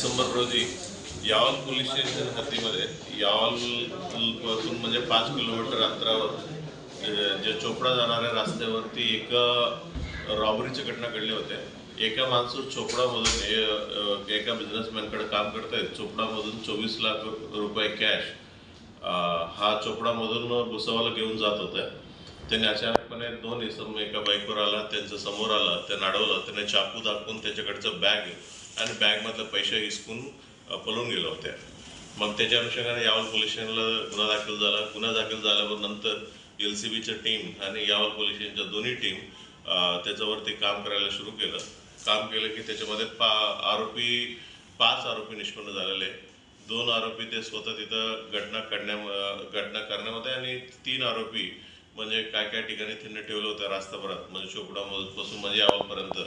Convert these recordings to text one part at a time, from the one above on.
डिसेंबर रोजी Yawal police station हद्दीमध्ये यावलपासून म्हणजे पाच किलोमीटर अंतरावर जे चोपडा जाणाऱ्या रस्त्यावरती एक रॉबरीची घटना घडली होत्या. एका माणसं चोपडामधून एका बिझनेसमॅनकडे काम करतायत चोपडामधून चोवीस लाख रुपये कॅश हा चोपडामधून भुसावाला घेऊन जात होता. त्याने अचानकपणे दोन इसम एका बाईकवर आला त्यांच्यासमोर आला त्यांना अडवलं त्याने चाकू दाखवून त्याच्याकडचं बॅग आणि बँकमधलं पैसे हिसकून पळून गेले होते मग त्याच्या अनुषंगाने यावल पोलीस स्टेशनला गुन्हा दाखल झाला. गुन्हा दाखल झाल्यावर नंतर एल सी बीच्या टीम आणि यावल पोलीस स्टेशनच्या दोन्ही टीम त्याच्यावरती काम करायला सुरू केलं. काम केलं की त्याच्यामध्ये पा आरोपी पाच आरोपी निष्पन्न झालेले दोन आरोपी ते स्वतः तिथं घटना करण्या घटना करण्यामध्ये आणि तीन आरोपी म्हणजे काय काय ठिकाणी त्यांनी ठेवलं होतं रास्ताभरात. म्हणजे चोपडापासून म्हणजे यावलपर्यंत.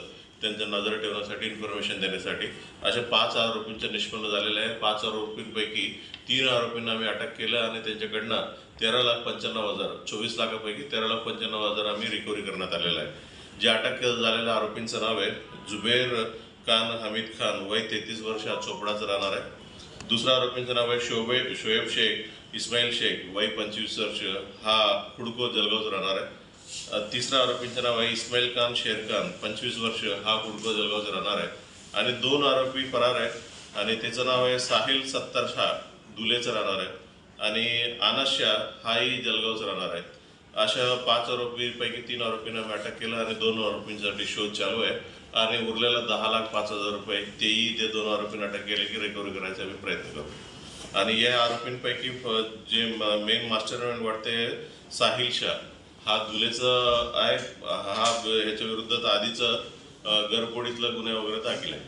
त्यांच्या नजर ठेवण्यासाठी इन्फॉर्मेशन देण्यासाठी. अशा पाच आरोपींचं निष्पन्न झालेले आहे. पाच आरोपींपैकी तीन आरोपींना आम्ही अटक केलं आणि त्यांच्याकडनं तेरा लाख पंच्याण्णव हजार चोवीस लाखापैकी तेरा लाख पंच्याण्णव हजार आम्ही रिकव्हरी करण्यात आलेला आहे. जे अटक झालेल्या आरोपींचं नाव आहे जुबेर खान हमीद खान. वय तेहतीस वर्ष हा चोपडाचं राहणार आहे. दुसरा आरोपींचं नाव आहे शोबे शोएब शेख इस्माईल शेख. वय पंचवीस वर्ष. हा हुडको जलगावचा राहणार आहे. तिसरा आरोपींचं नाव आहे इस्माईल खान शेर खान पंचवीस वर्ष हा हुडको जळगावचा राहणार आहे. आणि दोन आरोपी फरार आहेत. आणि त्याचं नाव आहे साहिल सत्तर शाह दुलेचं राहणार आहे. आणि आनस शाह हाही जलगावचा राहणार आहे. अशा पाच आरोपीपैकी तीन आरोपींना अटक केलं आणि दोन आरोपींसाठी शोध चालू आहे. आणि उरलेला दहा लाख पाच हजार रुपये तेही ते दोन आरोपींना अटक केले की रिकव्हरी करायचा आम्ही प्रयत्न करू. आणि या आरोपींपैकी जे मेन मास्टर वाटते साहिल शाह. हा जुलेचं आहे. हा ह्याच्या विरुद्ध आधीच गरपोडीतला गुन्हे वगैरे दाखल आहे.